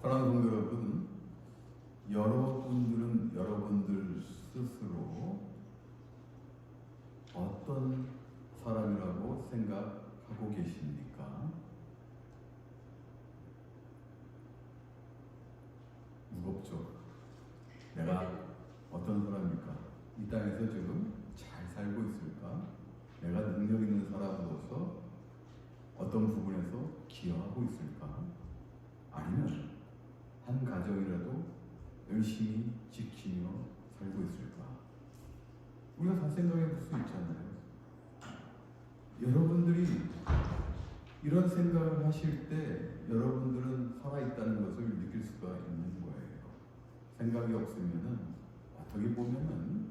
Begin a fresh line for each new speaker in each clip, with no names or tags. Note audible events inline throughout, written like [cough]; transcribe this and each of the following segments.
사랑하는 여러분, 여러분들은 여러분들 스스로 어떤 사람이라고 생각하고 계십니까? 무겁죠. 내가 어떤 사람입니까? 이 땅에서 지금 잘 살고 있을까? 내가 능력 있는 사람으로서 어떤 부분에서 기여하고 있을까? 아니면 한 가정이라도 열심히 지키며 살고 있을까? 우리가 다 생각해 볼 수 있잖아요. 여러분들이 이런 생각을 하실 때 여러분들은 살아있다는 것을 느낄 수가 있는 거예요. 생각이 없으면은 어떻게 보면은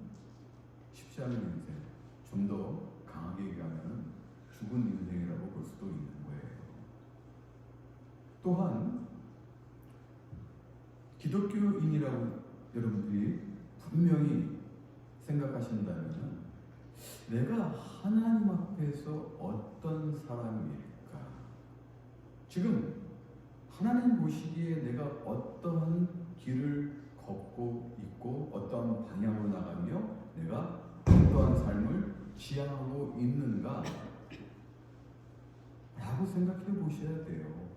쉽지 않은 인생, 좀 더 강하게 얘기하면은 죽은 인생이라고 볼 수도 있는 거예요. 또한 기독교인이라고 여러분들이 분명히 생각하신다면 내가 하나님 앞에서 어떤 사람일까? 지금 하나님 보시기에 내가 어떠한 길을 걷고 있고 어떠한 방향으로 나가며 내가 어떠한 삶을 지향하고 있는가? 라고 생각해 보셔야 돼요.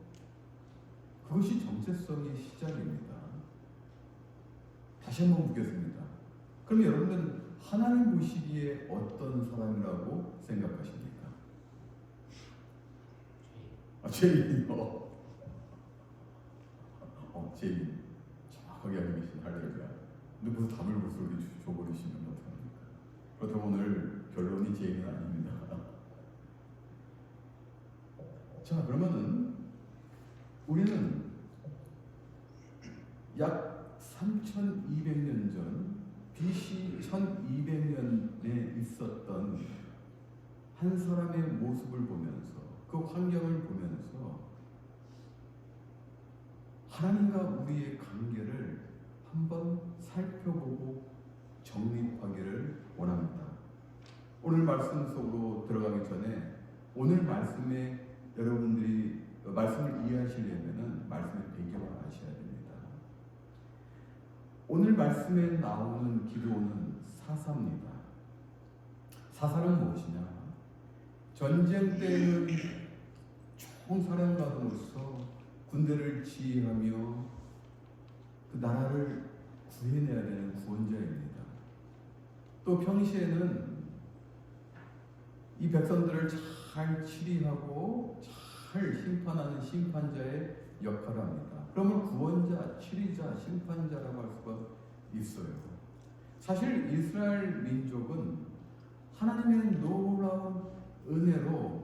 그것이 정체성의 시작입니다. 다시 한번 묻겠습니다. 그럼 여러분들은 하나님 보시기에 어떤 사람이라고 생각하십니까? 아, 죄인이요. 어, 죄인. 정확하게 알고 계신 할렐루야. 근데 무슨 답을 벌써 이렇게 주- 줘버리시면 어떡합니까? 그렇다고 오늘 결론이 죄인은 아닙니다. [laughs] 자, 그러면은 우리는 약 3200년 전 BC 1200년에 있었던 한 사람의 모습을 보면서 그 환경을 보면서 하나님과 우리의 관계를 한번 살펴보고 정립하기를 원합니다. 오늘 말씀 속으로 들어가기 전에 오늘 말씀에 여러분들이 말씀을 이해하시려면 말씀의 배경을 아셔야 됩니다. 오늘 말씀에 나오는 기도는 사사입니다. 사사는 무엇이냐? 전쟁 때는 총사령관으로서 군대를 지휘하며 그 나라를 구해내야 되는 구원자입니다. 또 평시에는 이 백성들을 잘 치리하고 잘 심판하는 심판자의 역할을 합니다. 그러면 구원자, 치리자, 심판자라고 할 수가 있어요. 사실 이스라엘 민족은 하나님의 놀라운 은혜로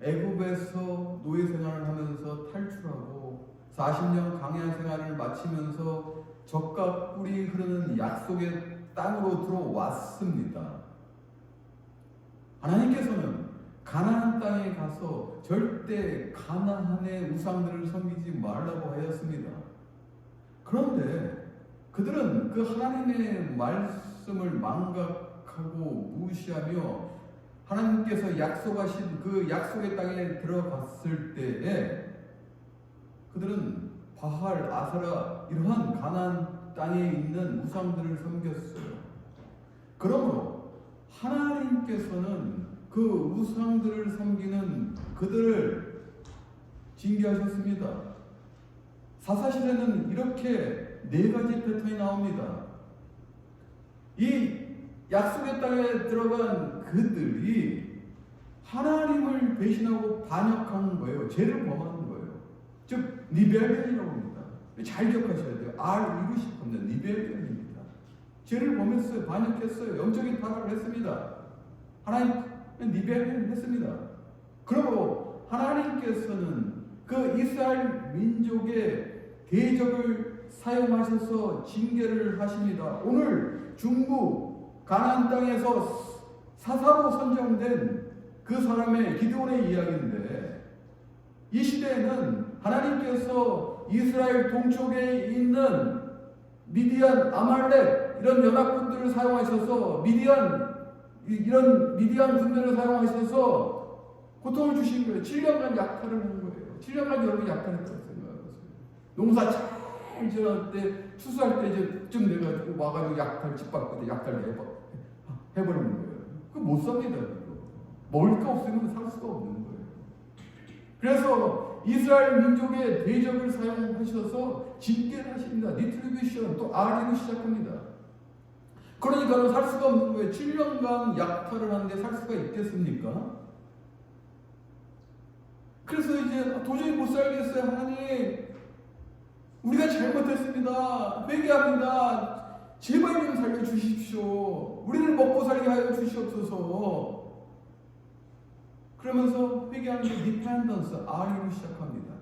애굽에서 노예 생활을 하면서 탈출하고 40년 강야 생활을 마치면서 적과 꿀이 흐르는 약속의 땅으로 들어왔습니다. 하나님께서는 가나안 땅에 가서 절대 가나안의 우상들을 섬기지 말라고 하였습니다. 그런데 그들은 그 하나님의 말씀을 망각하고 무시하며 하나님께서 약속하신 그 약속의 땅에 들어갔을 때에 그들은 바할, 아사라 이러한 가나안 땅에 있는 우상들을 섬겼어요. 그러므로 하나님께서는 그 우상들을 섬기는 그들을 징계하셨습니다. 사사시대는 이렇게 네 가지 패턴이 나옵니다. 이 약속의 땅에 들어간 그들이 하나님을 배신하고 반역한 거예요. 죄를 범하는 거예요. 즉 리벨리언이라고 합니다. 잘 기억하셔야 돼요. R 이루시 겁니다. 리벨리언입니다. 죄를 범했어요. 반역했어요. 영적인 타락을 했습니다. 하나님 리벨리언 했습니다. 그러므로 하나님께서는 그 이스라엘 민족의 대적을 사용하셔서 징계를 하십니다. 오늘 중부 가나안 땅에서 사사로 선정된 그 사람의 기도원의 이야기인데 이 시대에는 하나님께서 이스라엘 동쪽에 있는 미디안, 아말렉 이런 연합군들을 사용하셔서 미디안 이런 미디안 군대를 사용하셔서 고통을 주신 거예요. 7년간 약탈을 한 거예요. 7년간 여러분 약탈했다고 생각하세요. 농사 잘 지날 때 추수할 때 이제 쯤 돼가지고 와가지고 약탈 집 밖에 약탈 해버 해버리는 거예요. 그못 삽니다. 그거. 먹을 거 없으면 살 수가 없는 거예요. 그래서 이스라엘 민족의 대적을 사용하셔서 징계를 하십니다. 리트리비션 또 아리로 시작합니다. 그러니까 살 수가 없는 거예요. 7년간 약탈을 하는데 살 수가 있겠습니까? 그래서 이제 도저히 못 살겠어요. 하나님, 우리가 잘못했습니다. 회개합니다. 제발 좀 살려주십시오. 우리를 먹고 살게 하여 주시옵소서. 그러면서 회개하는 게 디펜던스, R로 시작합니다.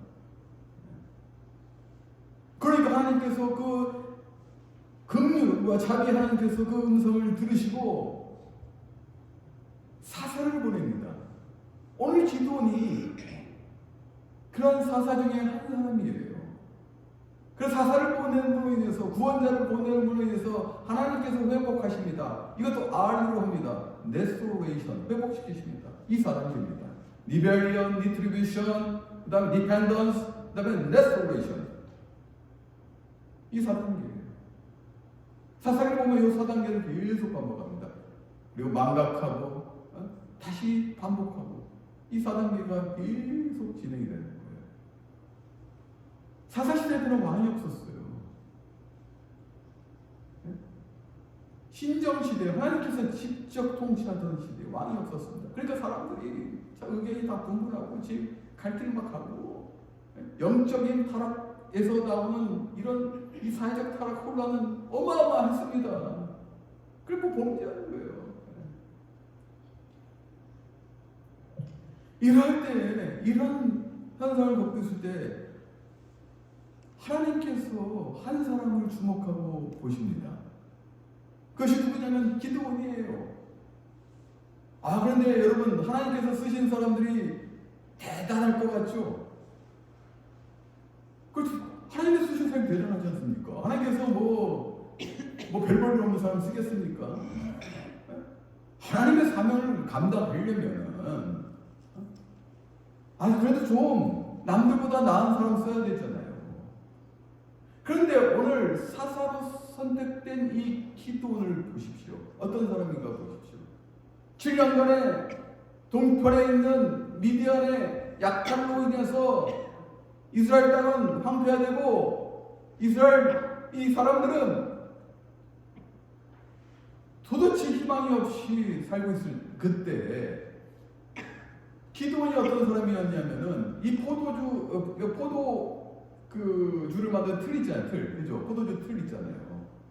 그러니까 하나님께서 그 긍휼과 자비 하나님께서 그 음성을 들으시고 사사를 보냅니다. 오늘 기도원이 그런 사사 중에 한 사람이에요. 그 사사를 보내는으로 인해서 구원자를 보내는으로 인해서 하나님께서 회복하십니다. 이것도 R로 합니다. Restoration 회복시키십니다. 이 사람입니다. Rebellion, Retribution, 그다음 Dependence, 그다음에 Restoration. 이 사단계예요. 사사를 보면 이 사단계를 계속 반복합니다. 그리고 망각하고 어? 다시 반복하고 이 사단계가 계속 진행이 되는 거예요. 사사시대 때는 왕이 없었어요. 네? 신정시대, 하나님께서 직접 통치하던 시대에 왕이 없었습니다. 그러니까 사람들이 의견이 다 분분하고 지금 갈등 막 하고 네? 영적인 타락 에서 나오는 이런 이 사회적 타락 혼란은 어마어마했습니다. 그리고 범죄하는 거예요. 이럴 때, 이런 현상을 겪고 있을 때, 하나님께서 한 사람을 주목하고 보십니다. 그것이 누구냐면 기도원이에요. 아, 그런데 여러분, 하나님께서 쓰신 사람들이 대단할 것 같죠? 하나님이 쓰신 사람이 대단하지 않습니까? 하나님께서 뭐, 뭐 별볼일 없는 사람 쓰겠습니까? 하나님의 사명을 감당하려면, 아, 그래도 좀 남들보다 나은 사람 써야 되잖아요. 그런데 오늘 사사로 선택된 이 기도원을 보십시오. 어떤 사람인가 보십시오. 7년간의 동편에 있는 미디안의 약탈로 인해서 이스라엘 땅은 황폐화되고 이스라엘 이 사람들은 도대체 희망이 없이 살고 있을 그때 기도원이 어떤 사람이었냐면은 이 포도주 어, 포도 그 줄을 만든 틀 있잖아요 틀. 그죠? 포도주 틀 있잖아요.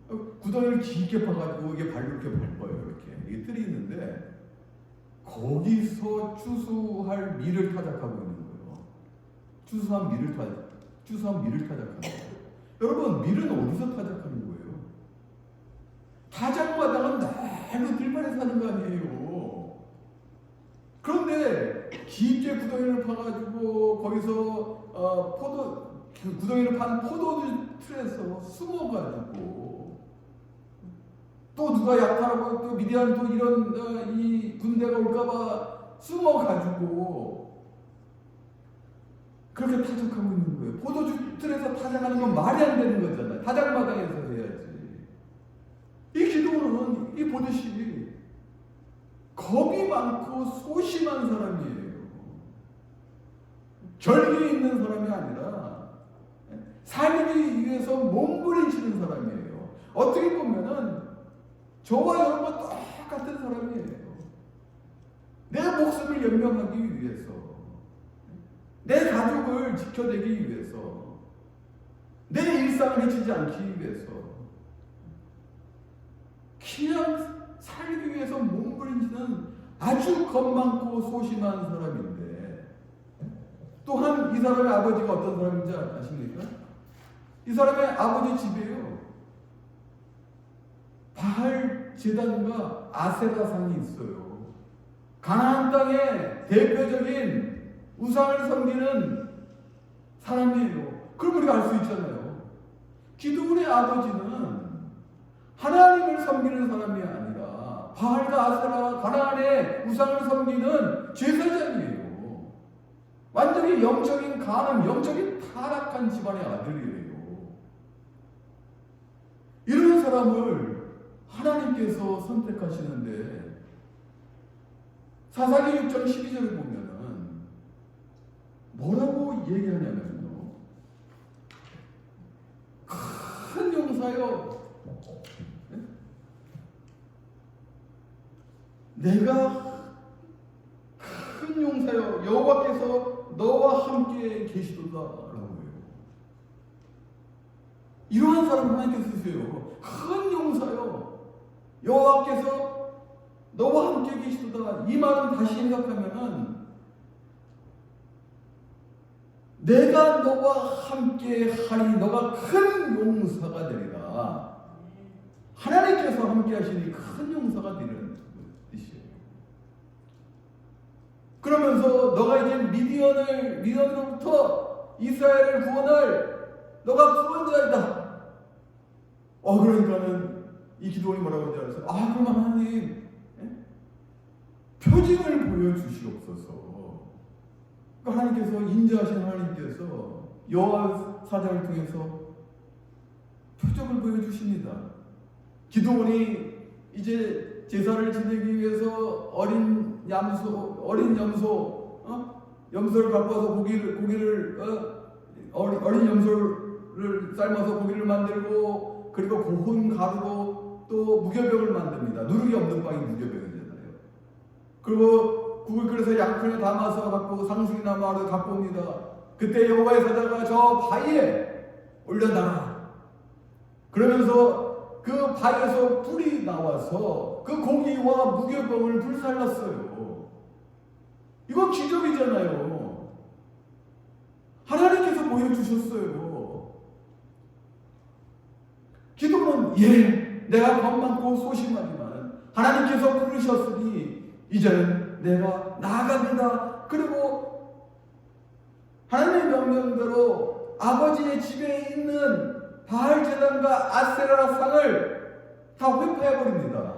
어, 구덩이를 깊게 파가지고 이게 발로 이렇게 밟아요 이렇게. 이게 틀이 있는데 거기서 추수할 밀을 타작하고 있는 거예요 추수한 밀을 타 추수한 밀을 타작하는 거예요 여러분 밀은 어디서 타작하는 거예요? 타작마당은 날로 들판에 사는 거 아니에요? 그런데 깊게 구덩이를 파가지고 거기서 어, 포도 그 구덩이를 판 포도주 틀에서 숨어가지고 또 누가 약탈하고 또 미디안 또 이런 어, 이 군대가 올까봐 숨어가지고 그렇게 타작하고 있는 거예요. 포도주 틀에서 타작하는 건 말이 안 되는 거잖아요. 타작마당에서 해야지. 이 기도는 이 보듯이 겁이 많고 소심한 사람이에요. 결기 있는 사람이 아니라 살기 위해서 몸부림치는 사람이에요. 어떻게 보면은 저와 여러분 똑같은 사람이에요. 내 목숨을 연명하기 위해서, 내 가족을 지켜내기 위해서, 내 일상을 해치지 않기 위해서, 그냥 살기 위해서 몸부림치는 아주 겁 많고 소심한 사람인데 또한 이 사람의 아버지가 어떤 사람인지 아십니까? 이 사람의 아버지 집에요. 바알 제단과 아세라상이 있어요. 가나안 땅의 대표적인 우상을 섬기는 사람이에요. 그럼 우리가 알 수 있잖아요. 기도원의 아버지는 하나님을 섬기는 사람이 아니라 바알과 아세라 가나안의 우상을 섬기는 제사장이에요. 완전히 영적인 가늠, 영적인 타락한 집안의 아들이에요. 이런 사람을 하나님께서 선택하시는데 사사기 6장 12절을 보면은 뭐라고 얘기하냐면요. 큰 용사여 네? 내가 큰 용사여 여호와께서 너와 함께 계시도다라고 해요. 이러한 사람 하나님께서 쓰세요. 큰 용사여 여호와께서 너와 함께 계시도다. 이 말은 다시 생각하면은 내가 너와 함께 하리 너가 큰 용사가 되리라. 하나님께서 함께 하시니 큰 용사가 되는 뜻이에요. 그러면서 너가 이제 미디언을 미디언으로부터 이스라엘을 구원할 너가 구원자이다. 어 그러니까는 이 기도원이 뭐라고 하는지 알았어요. 아 그러면 하나님 예? 표징을 보여주시옵소서. 그러니까 하나님께서 인자하신 하나님께서 여호와 사장을 통해서 표적을 보여주십니다. 기도원이 이제 제사를 지내기 위해서 어린 염소 어린 염소 어? 염소를 갖고 와서 고기를 고기를 어? 어린, 염소를 삶아서 고기를 만들고 그리고 고운 가루로 또 무교병을 만듭니다. 누룩이 없는 빵이 무교병이잖아요. 그리고 국을 끓여서 양푼에 담아서 갖고 상수리나 마루 갖고 옵니다. 그때 여호와의 사자가 저 바위에 올려놔라. 그러면서 그 바위에서 불이 나와서 그 고기와 무교병을 불살랐어요. 이건 기적이잖아요. 하나님께서 보여주셨어요. 기도는 예, 내가 겁 많고 소심하지만 하나님께서 부르셨으니 이제는 내가 나아갑니다. 그리고 하나님의 명령대로 아버지의 집에 있는 바알 제단과 아세라 상을 다 회파해 버립니다.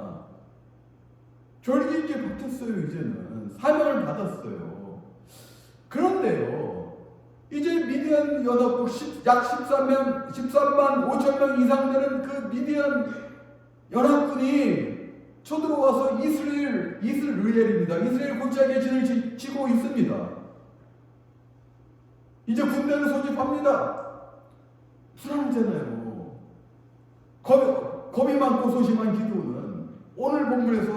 졸기 있게 바뀌었어요. 이제는 사명을 받았어요. 그런데요. 이제 미디안 연합국 10, 약 13만, 13만 5천 명 이상 되는 그 미디안 연합군이 쳐들어와서 이스라엘, 이스라엘입니다. 이스라엘 골짜기에 진을 지- 치고 있습니다. 이제 군대를 소집합니다. 불안하잖아요. 겁, 겁이 많고 소심한 기도는 오늘 본문에서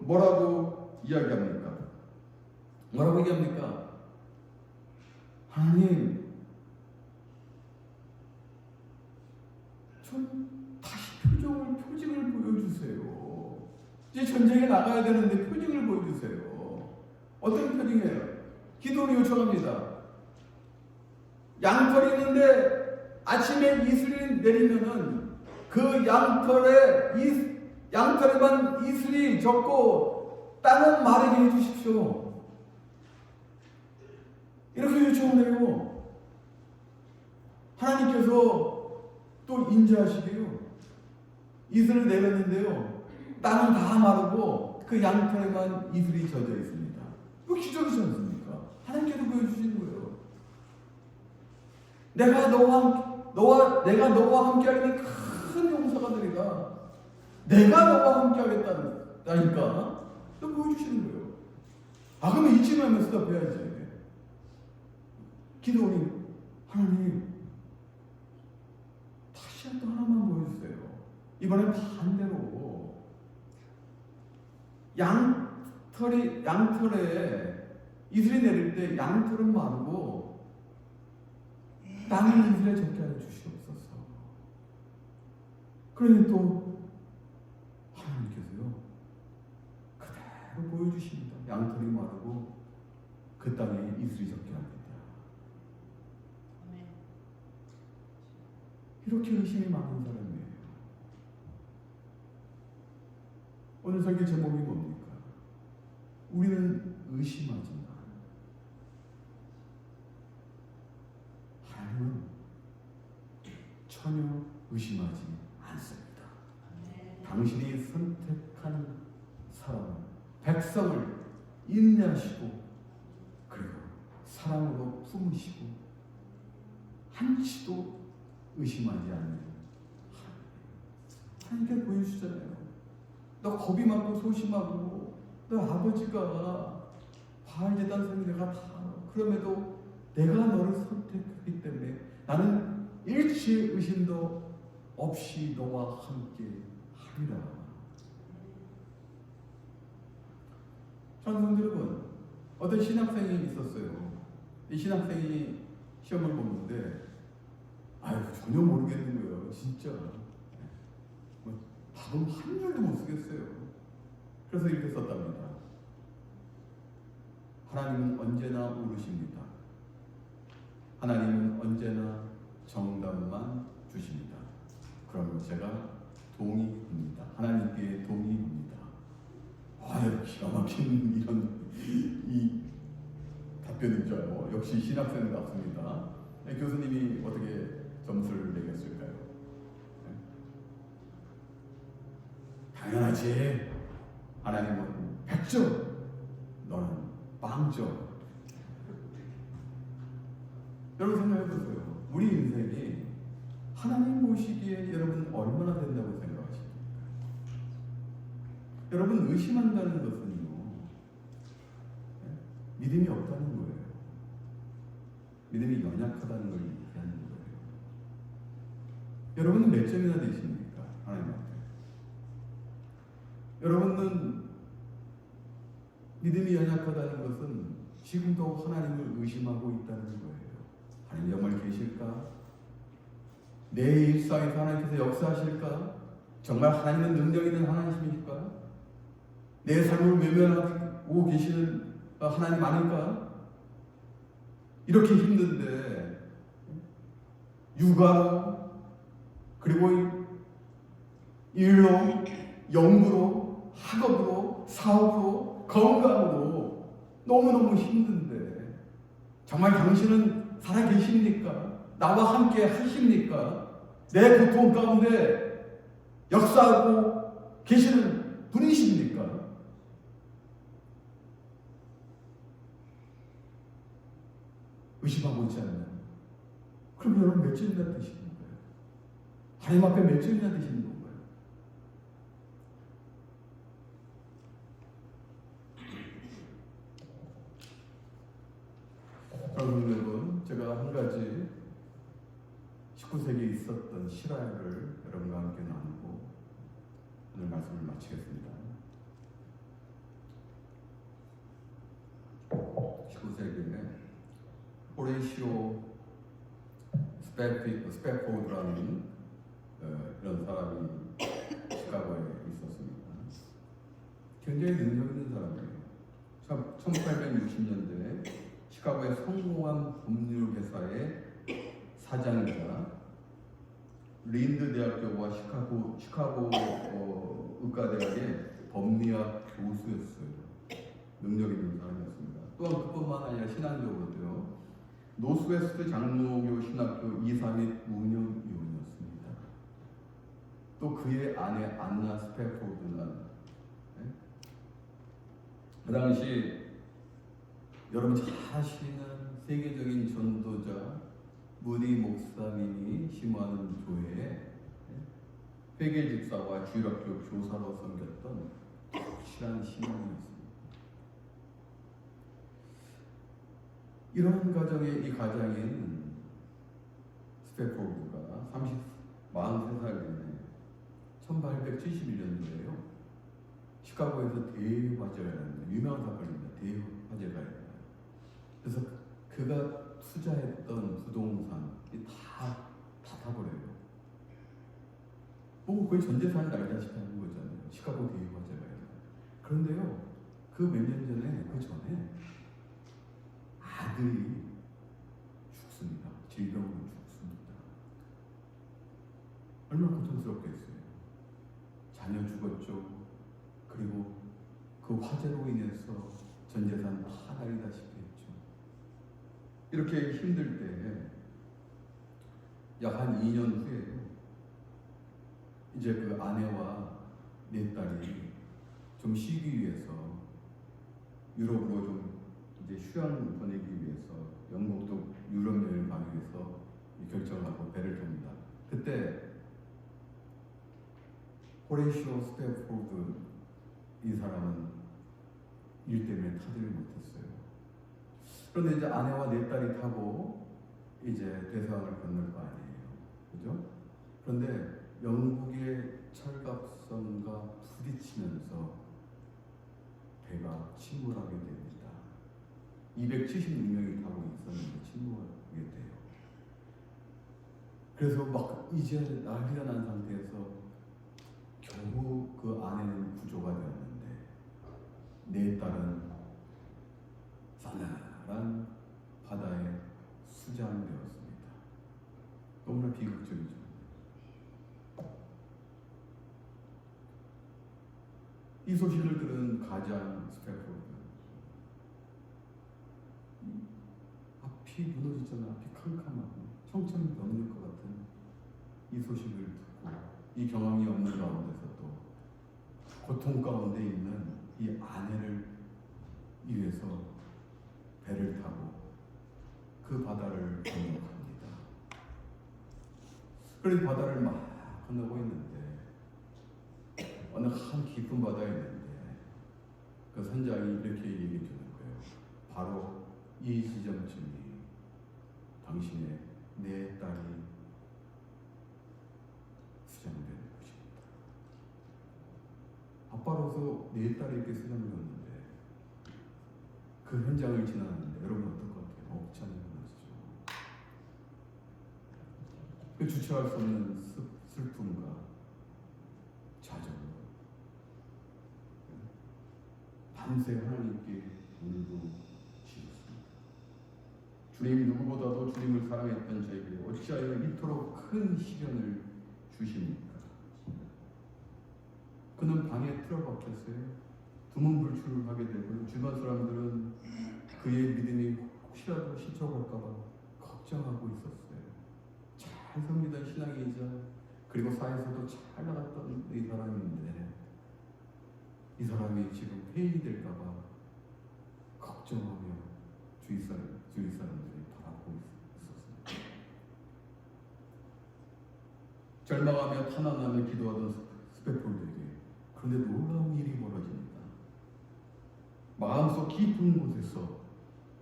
뭐라고 이야기합니까? 뭐라고 얘기합니까? 하나님, 이제 전쟁에 나가야 되는데 표징을 보여주세요. 어떤 표징이에요? 기도를 요청합니다. 양털이 있는데 아침에 이슬이 내리면은 그 양털에 이 양털에만 이슬이 젖고 땅은 마르게 해주십시오. 이렇게 요청해요. 하나님께서 또 인자하시게요. 이슬을 내렸는데요. 땅은 다 마르고 그 양털에만 이슬이 젖어 있습니다. 그 기적이지 않습니까? 하나님께서 보여주신 거예요. 내가 너와 함- 너와 내가 너와 함께하는 큰 용사가 되리라. 내가 너와 함께하겠다니까 또 보여주시는 거예요. 아 그러면 이쯤하면 스톱해야지. 기도원이 하나님 다시 또 하나만 보여주세요. 이번엔 반대로 양털이 양털에 이슬이 내릴 때 양털은 마르고 땅을 이슬에 적게 하여 주시옵소서. 그러니 또 하나님께서요 그대로 보여주십니다. 양털이 마르고 그 땅에 이슬이 적게 합니다. 이렇게 의심이 많은 사람이에요. 오늘 설교 제목이 뭡니까? 우리는 의심하지만 하나님은 전혀 의심하지 않습니다. 당신이 선택한 사람, 백성을 인내하시고 그리고 사랑으로 품으시고 한치도 의심하지 않는 하나님께 보여주잖아요. 너 겁이 많고 소심하고 너 아버지가 바알제단 내가 다 그럼에도 내가 너를 선택했기 때문에 나는 일치의 의심도 없이 너와 함께 하리라. 사랑하는 여러분, 어떤 신학생이 있었어요. 이 신학생이 시험을 보는데, 아유 전혀 모르겠는 거예요, 진짜. 뭐, 답은 한 줄도 못 쓰겠어요. 그래서 이렇게 썼답니다. 하나님은 언제나 옳으십니다. 하나님은 언제나 정답만 주십니다. 그럼 제가 동의합니다. 하나님께 동의합니다. 아유 기가 막힌 이런 이 답변인 줄 알고 역시 신학생답습니다. 네, 교수님이 어떻게 점수를 매겼을까요? 네? 당연하지. 하나님은 100점, 너는 빵점. 여러분 생각해 보세요. 우리 인생이 하나님 보시기에 여러분 얼마나 된다고 생각하십니까? 여러분 의심한다는 것은요 네? 믿음이 없다는 거예요. 믿음이 연약하다는 걸 얘기하는 거예요. 여러분은 몇 점이나 되십니까? 하나님 앞에. 여러분은 믿음이 연약하다는 것은 지금도 하나님을 의심하고 있다는 거예요. 하나님 정말 계실까? 내 일상에서 하나님께서 역사하실까? 정말 하나님은 능력 있는 하나님이실까? 내 삶을 외면하고 계시는 하나님 아닐까? 이렇게 힘든데 육아로 그리고 일로 연구로 학업으로 사업으로 건강으로 너무너무 힘든데 정말 당신은 살아 계십니까? 나와 함께 하십니까? 내 고통 가운데 역사하고 계시는 분이십니까? 의심하고 있지 않나요? 그럼 여러분 몇 점이나 되시는 거예요? 하나님 앞에 몇 점이나 건가요? 여러분 여러분 제가 한 가지 19세기에 있었던 실화를 여러분과 함께 나누고 오늘 말씀을 마치겠습니다. 19세기에 호레시오 스페피, 스페포드라는 어, 이런 사람이 시카고에 있었습니다. 굉장히 능력 있는 사람이에요. 1860년대에 시카고의 성공한 법률 회사의 사장이자 린드 대학교와 시카고 시카고 어, 의과대학의 법리학 교수였어요. 능력 있는 사람이었습니다. 또한 그뿐만 아니라 신앙적으로도요. 노스웨스트 장로교 신학교 이사 및 운영위원이었습니다. 또 그의 아내 안나 스페포드는 네? 그 당시 여러분 잘 아시는 세계적인 전도자 무디 목사님이 심호하는 교회에 회계 집사와 주일학교 교사로 섬겼던 확실한 신앙이었습니다. 이런 가정의 이 가장인 스테포드가 30, 43살인데 1871년도에요. 시카고에서 대화재가 일어납니다. 유명한 사건입니다. 대화재가 일어나요. 그래서 그가 투자했던 부동산이 다, 다 타버려요. 뭐 거의 전 재산을 날다시피 하는 거잖아요. 시카고 대화재가 일어나요. 그런데요, 그 몇 년 전에, 그 전에 아들이 죽습니다. 질병으로 죽습니다. 얼마나 고통스럽겠어요. 자녀 죽었죠. 그리고 그 화재로 인해서 전 재산 다 날리다시피. 이렇게 힘들 때, 약 한 2년 후에, 이제 그 아내와 내 딸이 좀 쉬기 위해서 유럽으로 좀 이제 휴양 보내기 위해서 영국도 유럽 여행을 가기 위해서 이 결정하고 배를 탑니다. 그때 호레이시오 스태포드 이 사람은 일 때문에 타지를 못했어요. 그런데 이제 아내와 네 딸이 타고 이제 대서양을 건널 거 아니에요. 그죠? 그런데 영국의 철갑선과 부딪히면서 배가 침몰하게 됩니다. 276명이 타고 있었는데 침몰하게 돼요. 그래서 막 이제 난리가 난 상태에서 겨우 그 아내는 구조가 되었는데 네 딸은 싸 늘한 바다에 수장되었습니다. 너무나 비극적이죠. 이 소식을 들은 가장 스태프로드 앞이 무너지잖아. 앞이 캄캄하고 청천이 넘는 것 같은 이 소식을 듣고 이 경험이 없는 가운데서도 고통 가운데 있는 이 아내를 위해서 배를 타고 그 바다를 건너갑니다. 그래서 바다를 막 건너고 있는데 어느 한 깊은 바다에 있는데 그 선장이 이렇게 얘기해 주는 거예요. 바로 이 지점쯤이 당신의 내 딸이 수장된 곳입니다. 아빠로서 내 딸에게 수장되었는데 그 현장을 지나는데 여러분 어떨 것 같아요? 억찬이 일어나시죠. 그 주체할 수 없는 슬- 슬픔과 좌절, 밤새 하나님께 울고 지었습니다. 주님 누구보다도 주님을 사랑했던 저에게 어찌하여 이토록 큰 시련을 주십니까? 그는 방에 틀어박혔어요. 두문불출하게 되고 주변 사람들은 그의 믿음이 혹시라도 시초할까봐 걱정하고 있었어요. 잘 섬기던 신앙이자 그리고 사회에서도 잘 나갔던 이 사람인데 이 사람이 지금 폐인될까봐 걱정하며 주위 사람 주위 사람들이 바라보고 있었습니다. 절망하며 탄원하며 기도하던 스페폴드에게 그런데 놀라운 일이 벌어집니다. 마음속 깊은 곳에서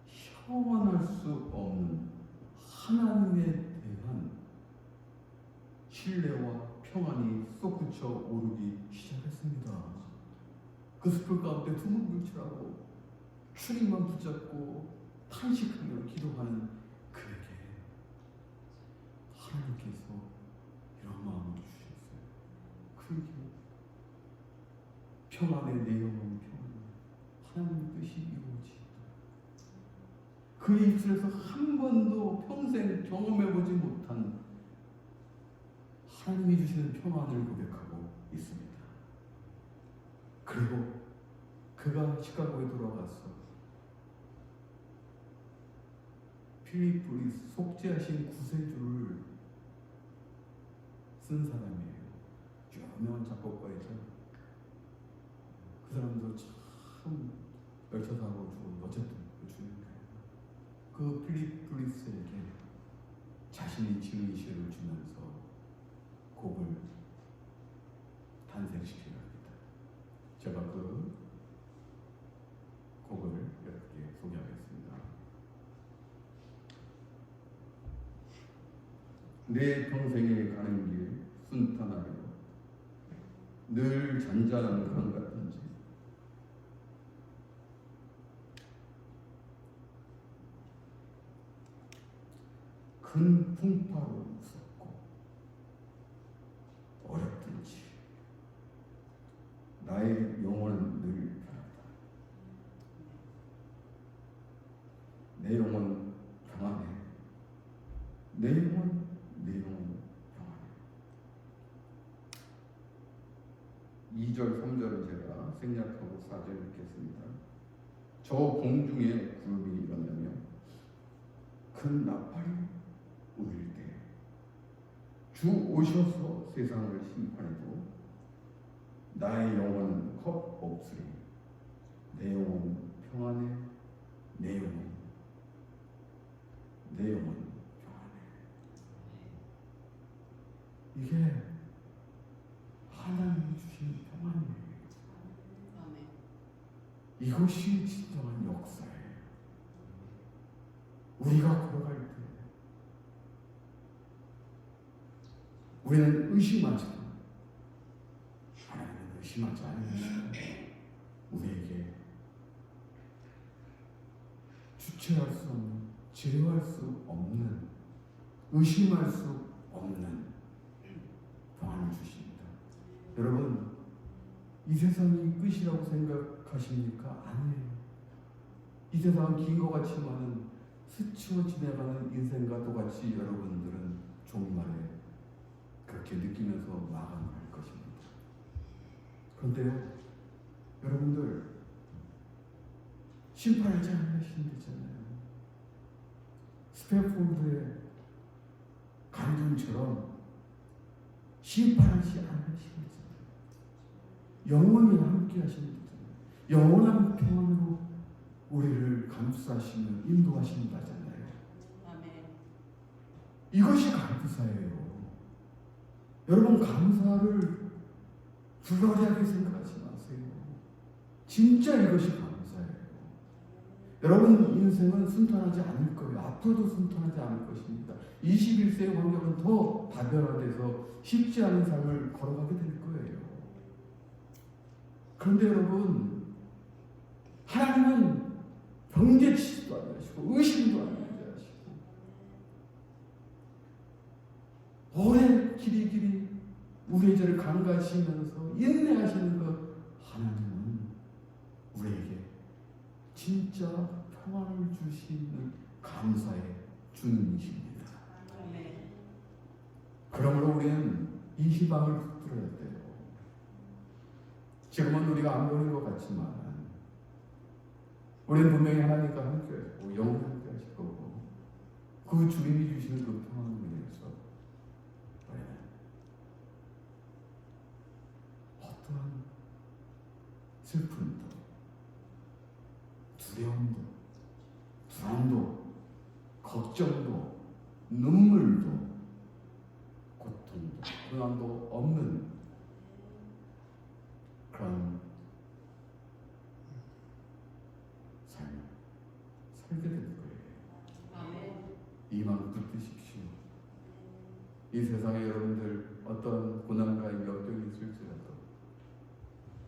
형언할 수 없는 하나님에 대한 신뢰와 평안이 솟구쳐 오르기 시작했습니다. 그 숲을 가운데 두문불출하고 추리만 붙잡고 탄식하며 기도하는 그에게 하나님께서 이런 마음을 주셨어요. 그에게 평안의 평안, 하나님 뜻이 이루어지다. 그의 입술에서 한 번도 평생 경험해보지 못한 하나님이 주시는 평안을 고백하고 있습니다. 그리고 그가 시카고에 돌아가서 필리프리 속죄하신 구세주를 쓴 사람이에요. 유명한 작곡가이죠. 그 사람도 참 열차사고 죽은 어쨌든 그. 그 필리프리스에게 자신이 지은 시를 주면서 곡을 탄생시키려 합니다. 제가 그 곡을 이렇게 소개하겠습니다. 내 평생에 가는 길 순탄하여 늘 잔잔한 강같은지 큰 풍파로 무섭고 어렵든지 나의 영혼은 늘 편하다. 내 영혼 평안해. 내 영혼, 내 영혼 평안해. 2절, 3절은 제가 생략하고 4절 읽겠습니다. 저 공중에 구름이 일어나며 큰 나팔이 주 오셔서 세상을 심판해도 나의 영혼은 겁 없으리 내 영혼 평안해 내 영혼, 내 영혼 평안해. 이게 하나님이 주신 평안이에요. 이것이 진정한 역사예요. 우리가 걸어갈 때 우리는 의심하지 하나님은 의심하지 않으시고 우리에게 주체할 수 없는 지뢰할 수 없는 의심할 수 없는 평안을 주십니다. 여러분 이 세상이 끝이라고 생각하십니까? 아니에요. 이 세상은 긴 것 같지만은 스치고 지나가는 인생과 똑같이 여러분들은 종말에 그렇게 느끼면서 마감할 것입니다. 그런데요, 여러분들 심판하지 않으시면 되잖아요. 스태프ור드의 간둔처럼 심판하지 않으시면 되잖아요. 영원히 함께 하시는 거잖아요. 영원한 평안으로 우리를 감싸시는 인도하신다잖아요.
아멘.
이것이 감사예요. 여러분 감사를 불가리하게 생각하지 마세요. 진짜 이것이 감사예요. 여러분 인생은 순탄하지 않을 거예요. 앞으로도 순탄하지 않을 것입니다. 21세의 환경은 더 다변화돼서 쉽지 않은 삶을 걸어가게 될 거예요. 그런데 여러분 하나님은 경계치지도 않으시고 의심도 안 하게 하시고 오래 길이 길이 우리의 죄를 강가하시면서 인내하시는 것 하나님은 우리에게 진짜 평안을 주시는 감사의 주님이십니다. 그러므로 우리는 이 희망을 붙들어야 돼요. 지금은 우리가 안 보는 것 같지만 우리는 분명히 하나님과 함께 하고 영원 함께 하실 거고 그 주님이 주시는 그 평안을 위해서 우리는 어떠한 슬픔도 두려움도 불안도 걱정도 눈물도 고통도 고난도 없는 그런 삶을 살게 될 거예요. 이만 붙드십시오. 이 세상에 여러분들 어떤 고난과 역경이 있을지라도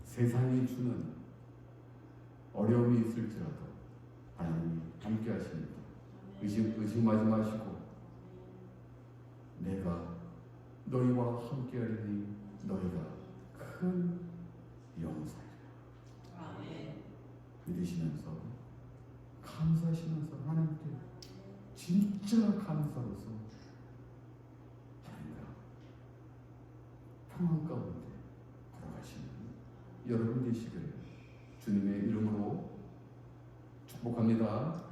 세상이 주는 어려움이 있을지라도 하나님이 함께 하십니다. 의심, 의심하지 마시고 내가 너희와 함께 하리니 너희가 큰 영사이라
아멘.
믿으시면서 감사하시면서 하나님께 진짜 감사로서 하나님과 평안 가운데 걸어가시는 여러분 되시기를 주님의 이름으로 축복합니다.